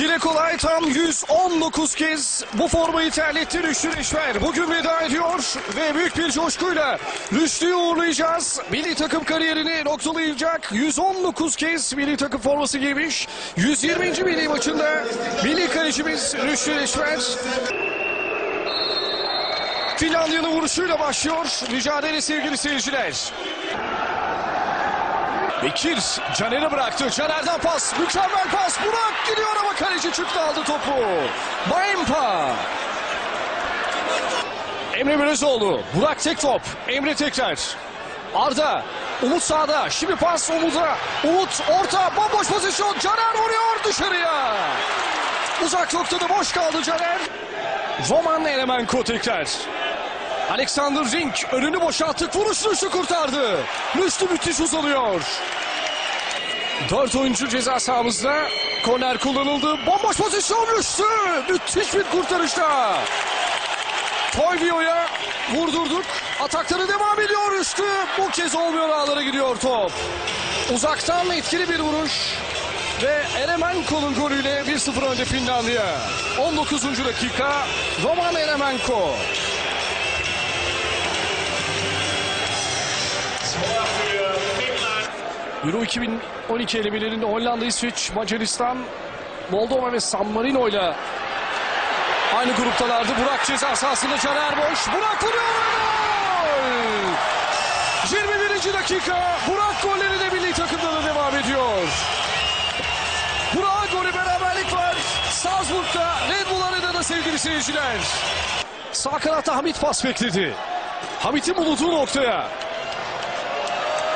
Dile kolay tam 119 kez bu formayı terletti Rüştü Reşver. Bugün veda ediyor ve büyük bir coşkuyla Rüştü'yü uğurlayacağız. Milli takım kariyerini noktalayacak 119 kez milli takım forması giymiş. 120. milli maçında milli kalecimiz Rüştü Reşver. Finlandiya'nın vuruşuyla başlıyor mücadele sevgili seyirciler. Bekir Caner'e bıraktı. Caner'den pas. Mükemmel pas. Burak gidiyor ama kaleci çıktı aldı topu. Maimpa. Emre Belözoğlu. Burak tek top. Emre tekrar. Arda. Umut sağda. Şimdi pas Umut'a. Umut orta. Bomboş pozisyon. Caner vuruyor dışarıya. Uzak noktada boş kaldı Caner. Roman Elemenko tekrar. Alexander Zink önünü boşalttık. Vuruş Rüştü kurtardı. Rüştü müthiş uzanıyor. Dört oyuncu ceza sahamızda. Korner kullanıldı. Bomboş pozisyon Rüştü. Müthiş bir kurtarışta. Toyvio'ya vurdurduk. Atakları devam ediyor Rüştü. Bu kez olmuyor ağlara gidiyor top. Uzaktan etkili bir vuruş. Ve Eremenko'nun golüyle 1-0 önde Finlandiya. 19. dakika Roman Eremenko. Euro 2012 elemelerinde Hollanda, İsveç, Macaristan, Moldova ve San Marino ile aynı gruptalardı. Burak ceza sahasında Caner boş. Burak vuruyor. Gol! 21. dakika. Burak golleri de milli takımda da devam ediyor. Burak golü beraberlik var. Salzburg'da Red Bull Arena'da sevgili seyirciler. Sağ kanatta Hamit pas bekledi. Hamit'in bulunduğu noktaya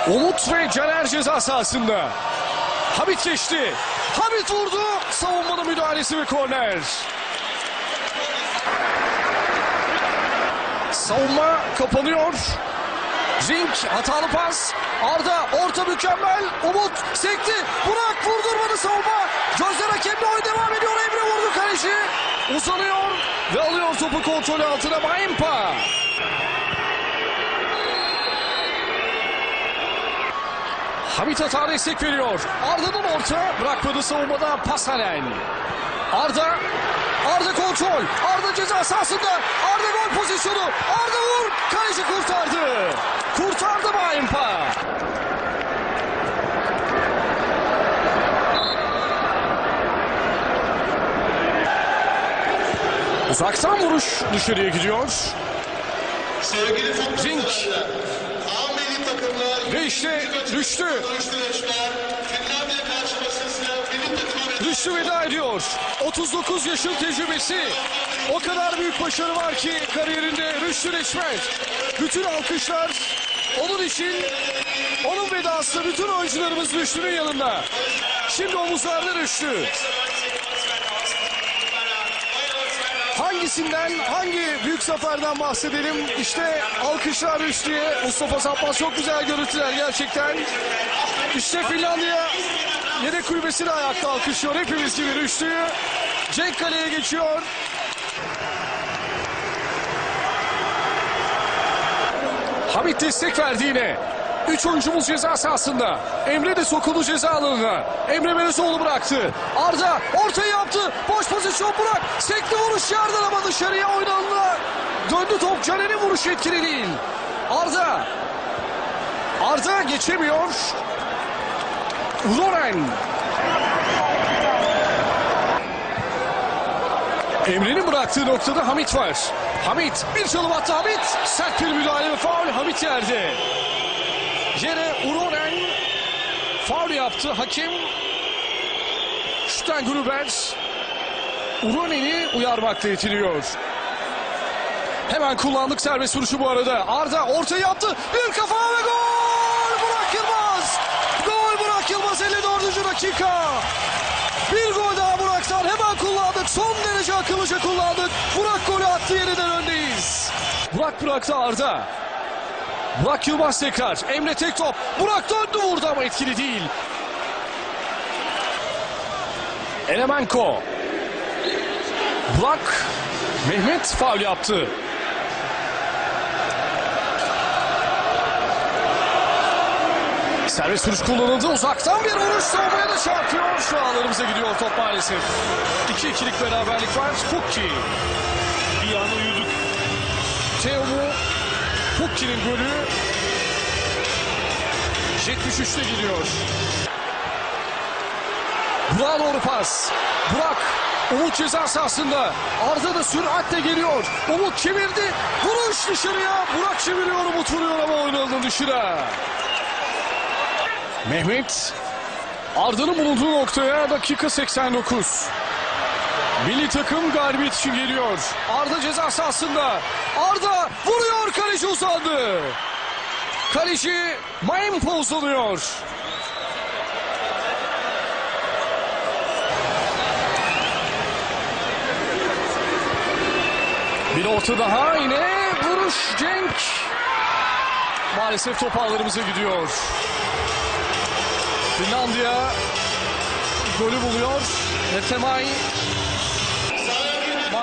Umut ve Caner ceza sahasında. Hamit geçti. Hamit vurdu. Savunmanın müdahalesi ve korner. Savunma kapanıyor. Zink hatalı pas. Arda orta mükemmel. Umut sekti. Burak vurdurmadı savunma. Gözler hakemle oyun devam ediyor. Emre vurdu kaleci. Uzanıyor ve alıyor topu kontrolü altına Maimpa. Hamit Hata destek veriyor. Arda'nın orta bırakmadı savunmada Pasalen. Arda Arda kontrol. Arda ceza sahasında. Arda gol pozisyonu. Arda vur. Kaleci kurtardı. Kurtardı Maimpa. Uzaktan vuruş dışarıya gidiyor. Sevgili futbol işte düştü. Rüştü veda ediyor. 39 yaşın tecrübesi. O kadar büyük başarı var ki kariyerinde Rüştü Reçmen. Bütün alkışlar onun için, onun vedası bütün oyuncularımız Rüştü'nün yanında. Şimdi omuzlarda Rüştü. Hangisinden, hangi büyük zaferden bahsedelim? İşte alkışlar Rüştü'ye. Mustafa Sapmaz çok güzel görüntüler gerçekten. İşte Finlandiya yedek kulübesini ayakta alkışlıyor. Hepimiz gibi Rüştü'yü. Cenk kaleye geçiyor. Hamit destek verdi yine. Üç oyuncumuz ceza sahasında. Emre de sokuldu ceza alanına. Emre Belözoğlu bıraktı. Arda ortayı yaptı. Boş pozisyon Burak. Sekli vuruş yerden ama dışarıya oynandı. Döndü top. Caner'in vuruşu etkili değil. Arda. Arda geçemiyor. Loren. Emre'nin bıraktığı noktada Hamit var. Hamit bir çalım attı Hamit. Sert bir müdahale ve faul Hamit yerde. Yere Uronen faul yaptı. Hakem Şuten Gruber Uronen'i uyarmakla yetiniyor. Hemen kullandık serbest vuruşu bu arada. Arda orta yaptı. Bir kafa ve gol! Burak Yılmaz! Gol Burak Yılmaz 54. dakika. Bir gol daha Burak'tan hemen kullandık. Son derece akıllıca kullandık. Burak golü attı yeniden öndeyiz. Burak bıraktı Arda. Burak Yılmaz tekrar. Emre tek top. Burak döndü vurdu ama etkili değil. Elemenko. Burak. Mehmet faul yaptı. Servis vuruş kullanıldı. Uzaktan bir vuruş savunmaya da çarpıyor. Şu ağlarımıza gidiyor top maalesef. 2-2'lik beraberlik var. Pukki. Bir an uyuduk. Teomu Pukki'nin golü 73'te geliyor. Burak'a doğru pas. Burak Umut ceza sahasında. Arda da süratle geliyor. Umut çevirdi. Vuruş dışarıya. Burak çeviriyor. Umut vuruyor ama oynandı dışına. Mehmet Arda'nın bulunduğu noktaya dakika 89. Milli takım galibiyet için geliyor. Arda ceza sahasında. Arda vuruyor kaleci uzandı. Kaleci Mayim pozlanıyor. Bir orta daha yine vuruş Cenk. Maalesef top ağlarımıza gidiyor. Finlandiya golü buluyor. Netemay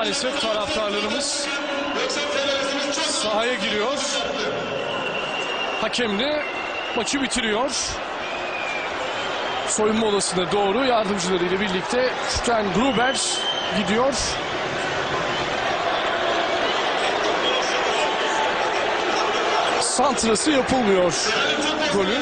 Maalesef taraftarlarımız sahaya giriyor. Hakem de maçı bitiriyor. Soyunma odasına doğru yardımcılarıyla birlikte Stein Gruber gidiyor. Santrası yapılmıyor. Golün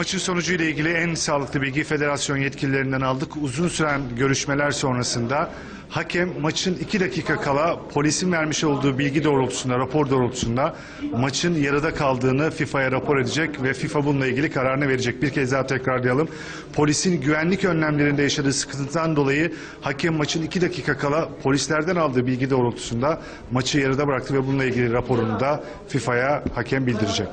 Maçın sonucuyla ilgili en sağlıklı bilgi federasyon yetkililerinden aldık. Uzun süren görüşmeler sonrasında hakem maçın iki dakika kala polisin vermiş olduğu bilgi doğrultusunda, rapor doğrultusunda maçın yarıda kaldığını FIFA'ya rapor edecek ve FIFA bununla ilgili kararını verecek. Bir kez daha tekrarlayalım. Polisin güvenlik önlemlerinde yaşadığı sıkıntıdan dolayı hakem maçın iki dakika kala polislerden aldığı bilgi doğrultusunda maçı yarıda bıraktı ve bununla ilgili raporunu da FIFA'ya hakem bildirecek.